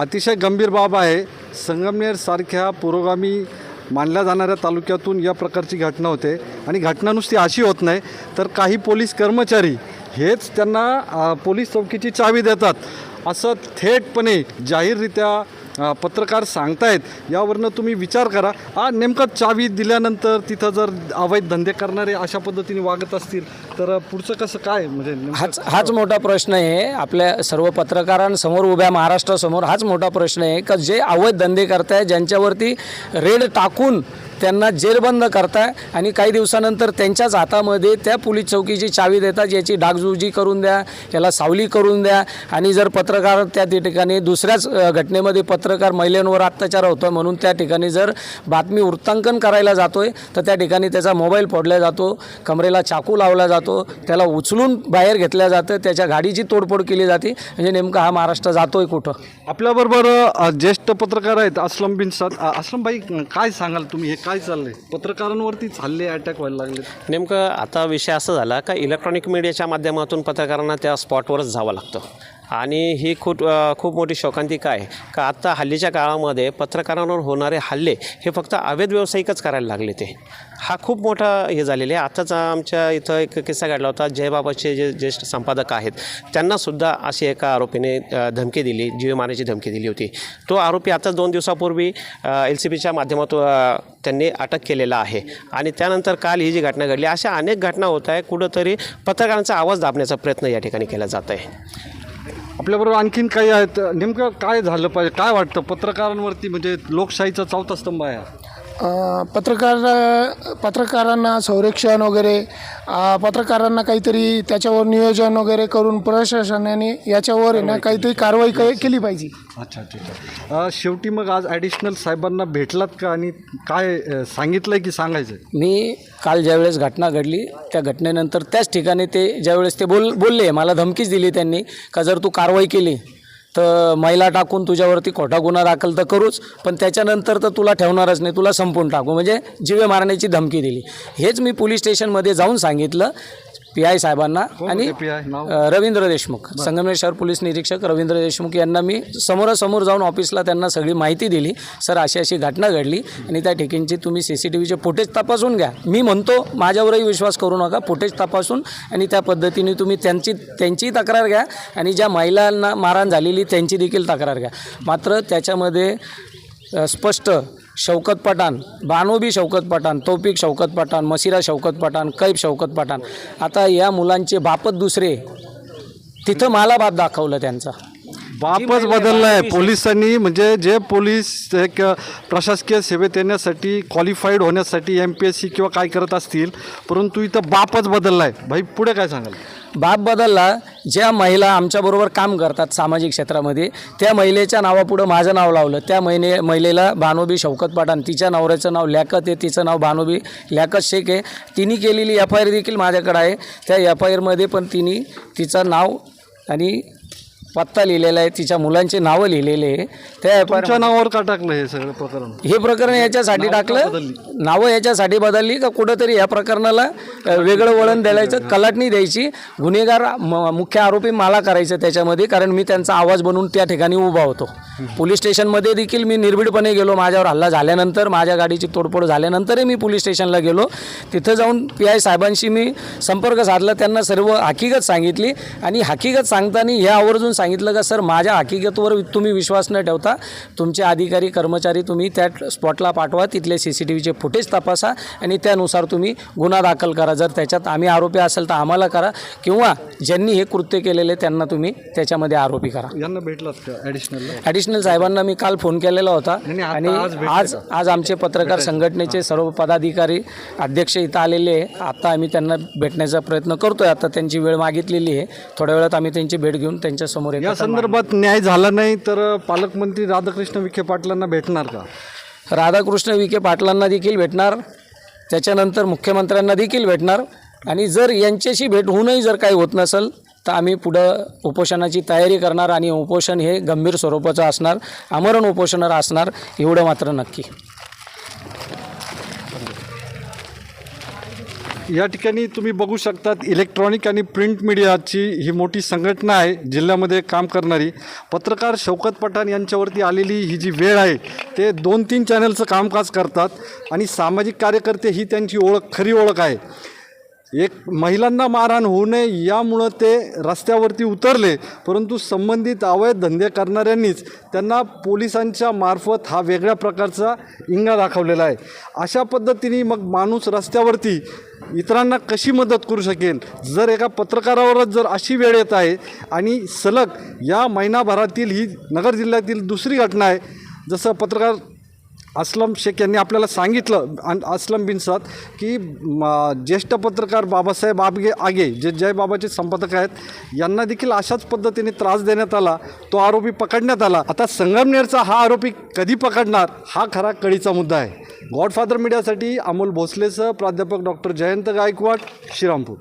अतिशय गंभीर बाब आहे. संगमनेरसारख्या पुरोगामी मानल्या जाणाऱ्या तालुक्यातून या प्रकारची घटना होते. आणि घटना नुसती अशी होत नाही तर काही पोलीस कर्मचारी हेच त्यांना पोलीस चौकीची चावी देतात. असं थेटपणे जाहीररित्या पत्रकार सांगतायत यावरनं तुम्ही विचार करा. हा नेमका चावी दिल्यानंतर तिथं जर अवैध धंदे करणारे अशा पद्धतीने वागत असतील तर पुढचं कसं काय म्हणजे हाच हाच मोठा प्रश्न आहे. आपल्या सर्व पत्रकारांसमोर उभ्या महाराष्ट्रासमोर हाच मोठा प्रश्न आहे का जे अवैध धंदे करताय ज्यांच्यावरती रेड टाकून त्यांना जेरबंद करताय आणि काही दिवसानंतर त्यांच्याच हातामध्ये त्या पोलीस चौकीची चावी देतात याची डागजुजी करून द्या याला सावली करून द्या आणि जर पत्रकार त्या ठिकाणी दुसऱ्याच घटनेमध्ये पत्रकार महिलांवर अत्याचार होतो म्हणून त्या ठिकाणी जर बातमी वृत्तांकन करायला जातोय तर त्या ठिकाणी त्याचा मोबाईल फोडला जातो कमरेला चाकू लावला जातो त्याला उचलून बाहेर घेतल्या जातं त्याच्या गाडीची तोडफोड केली जाते. म्हणजे नेमका हा महाराष्ट्र जातोय कुठं? आपल्याबरोबर ज्येष्ठ पत्रकार आहेत असलम बिन साद असलम भाई काय सांगाल तुम्ही? हे काय चाललंय? पत्रकारांवरतीच हल्ले अटॅक व्हायला लागले नेमकं आता विषय असा झाला का इलेक्ट्रॉनिक मीडियाच्या माध्यमातून पत्रकारांना त्या स्पॉटवरच जावं लागतं? आणि ही खूप खूप मोठी शोकांतिका आहे. का आत्ता हल्लीच्या काळामध्ये पत्रकारांवर होणारे हल्ले हे फक्त अवैध व्यावसायिकच करायला लागले ते. हा खूप मोठा हे झालेला आहे. आत्ताच आमच्या इथं एक किस्सा घडला होता. जयबाबाचे जे ज्येष्ठ संपादक आहेत त्यांनासुद्धा अशी एका आरोपीने धमकी दिली जीव मारण्याची धमकी दिली होती. तो आरोपी आताच दोन दिवसापूर्वी एल सी बीच्या माध्यमातून त्यांनी अटक केलेला आहे. आणि त्यानंतर काल ही जी घटना घडली अशा अनेक घटना होत आहे कुठंतरी पत्रकारांचा आवाज दाबण्याचा प्रयत्न या ठिकाणी केला जात आहे. आपल्याबरोबर आणखीन काही आहेत. नेमकं काय झालं पाहिजे? काय वाटतं? पत्रकारांवरती म्हणजे लोकशाहीचा चौथा स्तंभ आहे. पत्रकार पत्रकारांना संरक्षण वगैरे पत्रकारांना काहीतरी त्याच्यावर नियोजन वगैरे करून प्रशासनाने याच्यावर आहे ना काहीतरी कारवाई क- केली पाहिजे. अच्छा अच्छा शेवटी मग आज ॲडिशनल साहेबांना भेटलात का? आणि काय अ, सांगितलंय की सांगायचं मी काल ज्यावेळेस घटना घडली त्या घटनेनंतर त्याच ठिकाणी ते ज्यावेळेस ते बोल बोलले मला धमकीच दिली त्यांनी का जर तू कारवाई केली तर महिला टाकून तुझ्यावरती खोटा गुन्हा दाखल तर करूच पण त्याच्यानंतर तर तुला ठेवणारच नाही तुला संपून टाकू. म्हणजे जीवे मारण्याची धमकी दिली. हेच मी पोलीस स्टेशनमध्ये जाऊन सांगितलं. पी आय साहेबांना आणि नाव? अ, रवींद्र देशमुख संगमनेर शहर पोलीस निरीक्षक रवींद्र देशमुख यांना मी समोरासमोर जाऊन ऑफिसला त्यांना सगळी माहिती दिली. सर अशी अशी घटना घडली आणि त्या ठिकाणची तुम्ही सी सी टी व्हीचे फुटेज तपासून घ्या. मी म्हणतो माझ्यावरही विश्वास करू नका फुटेज तपासून आणि त्या पद्धतीने तुम्ही त्यांची त्यांचीही तक्रार घ्या आणि ज्या महिलांना मारहाण झालेली त्यांची देखील तक्रार घ्या. मात्र त्याच्यामध्ये अ, स्पष्ट शौकत पठाण बानोबी शौकत पठाण तौफिक शौकत पठाण मसिरा शौकत पठाण कैब शौकत पठाण. आता या मुलांचे बापच दुसरे. तिथं मला बाप दाखवलं त्यांचा. बापच बदललाय. पोलिसांनी म्हणजे जे पोलीस एक प्रशासकीय सेवेत येण्यासाठी क्वालिफाईड होण्यासाठी एम पी एस सी किंवा काय करत असतील परंतु इथं बापच बदललाय. भाई पुढे काय सांगाल? बाब बदलला ज्या महिला आमच्याबरोबर काम करतात सामाजिक क्षेत्रामध्ये त्या महिलेच्या नावापुढं माझं नाव लावलं. त्या महिने महिलेला भानोबी शौकत पठाण तिच्या नवऱ्याचं नाव लॅकत आहे तिचं नाव भानोबी लॅकत शेख आहे. तिने केलेली एफ आय आर देखील माझ्याकडे आहे. त्या एफ आय आरमध्ये पण तिने तिचं नाव आणि पत्ता लिहिलेला आहे तिच्या मुलांचे नावं लिहिलेले आहे. त्या तुमच्या नावावर का टाकलं हे सगळं प्रकरण? हे प्रकरण याच्यासाठी टाकलं? नावं याच्यासाठी बदलली का कुठंतरी या प्रकरणाला वेगळं वळण द्यायचं कलाटणी द्यायची? गुन्हेगार मुख्य आरोपी मला करायचं त्याच्यामध्ये कारण मी त्यांचा आवाज बनवून त्या ठिकाणी उभा होतो. पोलीस स्टेशनमध्ये देखील मी निर्भीडपणे गेलो. माझ्यावर हल्ला झाल्यानंतर माझ्या गाडीची तोडफोड झाल्यानंतरही मी पोलीस स्टेशनला गेलो. तिथं जाऊन पी आय साहेबांशी मी संपर्क साधला. त्यांना सर्व हकीकत सांगितली आणि हकीकत सांगताना ह्या आवर्जून सांगितलं का सर माझ्या हकीकतवर तुम्ही विश्वास न ठेवता तुमचे अधिकारी कर्मचारी तुम्ही त्या स्पॉटला पाठवा तिथले सी सी टी व्हीचे फुटेज तपासा आणि त्यानुसार तुम्ही गुन्हा दाखल करा. जर त्याच्यात आम्ही आरोपी असेल तर आम्हाला करा किंवा ज्यांनी हे कृत्य केलेले त्यांना तुम्ही त्याच्यामध्ये आरोपी करा. यांना भेटलात का ॲडिशनल ॲडिशनल साहेबांना मी काल फोन केलेला होता आणि आज भेटले. आज आमचे पत्रकार संघटनेचे सर्व पदाधिकारी अध्यक्ष इथं आलेले आहे. आता आम्ही त्यांना भेटण्याचा प्रयत्न करतोय. आता त्यांची वेळ मागितलेली आहे. थोड्या वेळात आम्ही त्यांची भेट घेऊन त्यांच्यासमोर या एकत्र संदर्भात न्याय झाला नाही तर पालकमंत्री राधाकृष्ण विखे पाटलांना भेटणार का? राधाकृष्ण विखे पाटलांना देखील भेटणार. त्याच्यानंतर मुख्यमंत्र्यांना देखील भेटणार. आणि जर यांच्याशी भेट होऊनही जर काही होत नसेल तर आम्ही पुढं उपोषणाची तयारी करणार आणि उपोषण हे गंभीर स्वरूपाचं असणार. आमरण उपोषणावर असणार एवढं मात्र नक्की. या ठिकाणी तुम्ही बघू शकतात इलेक्ट्रॉनिक आणि प्रिंट मीडियाची ही मोठी संघटना आहे जिल्ह्यामध्ये काम करणारी. पत्रकार शौकत पठाण यांच्यावरती आलेली ही जी वेळ आहे ते दोन तीन चॅनलचं कामकाज करतात आणि सामाजिक कार्यकर्ते ही त्यांची ओळख खरी ओळख आहे. एक महिलांना मारहाण होऊ नये यामुळं ते रस्त्यावरती उतरले परंतु संबंधित अवैध धंदे करणाऱ्यांनीच त्यांना पोलिसांच्या मार्फत हा वेगळ्या प्रकारचा इंगा दाखवलेला आहे. अशा पद्धतीने मग माणूस रस्त्यावरती इतरांना कशी मदत करू शकेल? जर एका पत्रकारावरच जर अशी वेळ येत आहे आणि सलग या महिनाभरातील ही नगर जिल्ह्यातील दुसरी घटना आहे जसं पत्रकार असलम शेख यांनी आपल्याला सांगितलं आणि असलम बिनसात की ज्येष्ठ पत्रकार बाबासाहेब आबगे आगे जे जयबाबाचे संपादक आहेत यांना देखील अशाच पद्धतीने त्रास देण्यात आला तो आरोपी पकडण्यात आला. आता संगमनेरचा हा आरोपी कधी पकडणार हा खरा कळीचा मुद्दा आहे. गॉडफादर मीडियासाठी अमोल भोसलेसह प्राध्यापक डॉक्टर जयंत गायकवाड श्रीरामपूर.